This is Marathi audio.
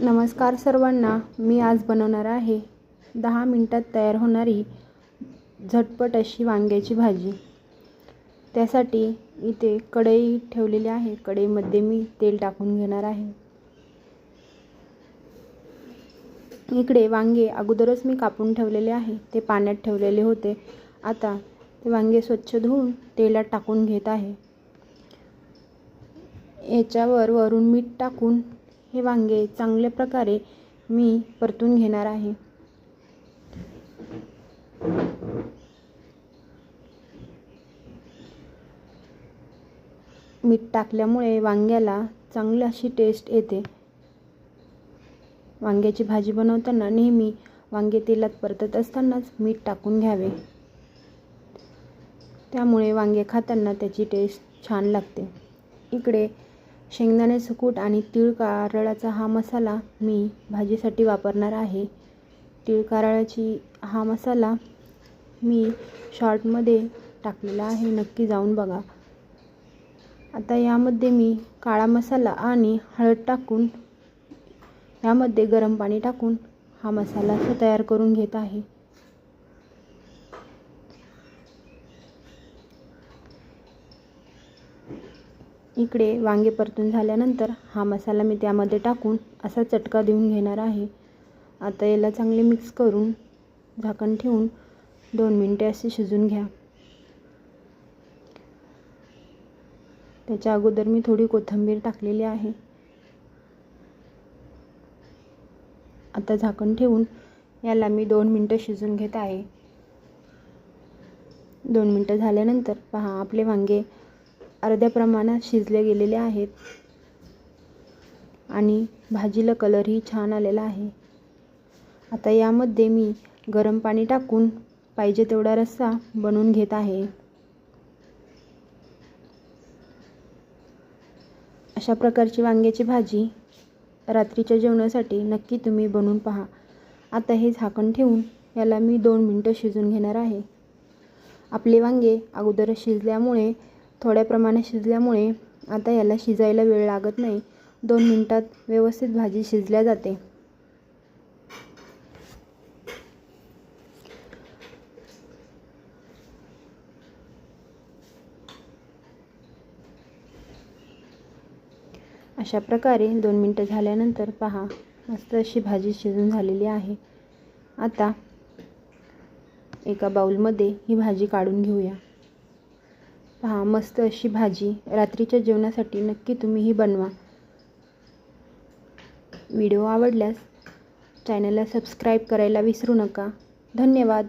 नमस्कार सर्वांना मी आज बनवणार आहे दहा मिनटात तयार होणारी झटपट अशी वांग्याची भाजी. त्यासाठी इथे कढई ठेवलेली आहे. कढईमध्ये मी तेल टाकून घेणार आहे. इकडे वांगे अगोदरच मी कापून ठेवलेले आहे. ते पाण्यात ठेवलेले होते. आता ते वांगे स्वच्छ धुवून तेलात टाकून घेत आहे. याच्यावर वरून मीठ टाकून हे वांगे चांगल्या प्रकारे मी परतून घेणार आहे. मीठ टाकल्यामुळे वांग्याला चांगली अशी टेस्ट येते. वांग्याची भाजी बनवताना नेहमी वांगे तेलात परतत असतानाच मीठ टाकून घ्यावे. त्यामुळे वांगे खाताना त्याची टेस्ट छान लागते. इकडे शेंगदाण्याचं कूट आणि तीळ कारळाचा हा मसाला मी भाजीसाठी वापरणार आहे. तीळ कारळाची हा मसाला मी शॉर्टमध्ये टाकलेला आहे. नक्की जाऊन बघा. आता यामध्ये मी काळा मसाला आणि हळद टाकून यामध्ये गरम पाणी टाकून हा मसाला तयार करून घेत आहे. इकडे वांगे परतून झाल्यानंतर हा मसाला मी त्यामध्ये टाकून असा चटका देऊन घेणार आहे. आता याला चांगले मिक्स करून झाकण ठेवून दोन मिनटे असे शिजून घ्या. त्याच्या अगोदर मी थोडी कोथिंबीर टाकलेली आहे. आता झाकण ठेवून याला मी दोन मिनटं शिजून घेत आहे. दोन मिनटं झाल्यानंतर पहा आपले वांगे अर्ध्या प्रमाणात शिजले गेलेले आहेत. आणि भाजीला कलरही छान आलेला आहे. आता यामध्ये मी गरम पाणी टाकून पाहिजे तेवढा रस्सा बनवून घेत आहे. अशा प्रकारची वांग्याची भाजी रात्रीच्या जेवणासाठी नक्की तुम्ही बनवून पहा. आता हे झाकण ठेवून याला मी दोन मिनटं शिजून घेणार आहे. आपले वांगे अगोदर शिजल्यामुळे थोड्या प्रमाणात शिजल्यामुळे आता याला शिजायला वेळ लागत नाही. दोन मिनटात व्यवस्थित भाजी शिजल्या जाते. अशा प्रकारे दोन मिनटं झाल्यानंतर पहा मस्त अशी भाजी शिजून झालेली आहे. आता एका बाऊलमध्ये ही भाजी काढून घेऊया. पहा मस्त अशी भाजी रात्रीच्या जेवणासाठी नक्की तुम्ही ही बनवा. व्हिडिओ आवडल्यास चॅनलला सबस्क्राईब करायला विसरू नका. धन्यवाद.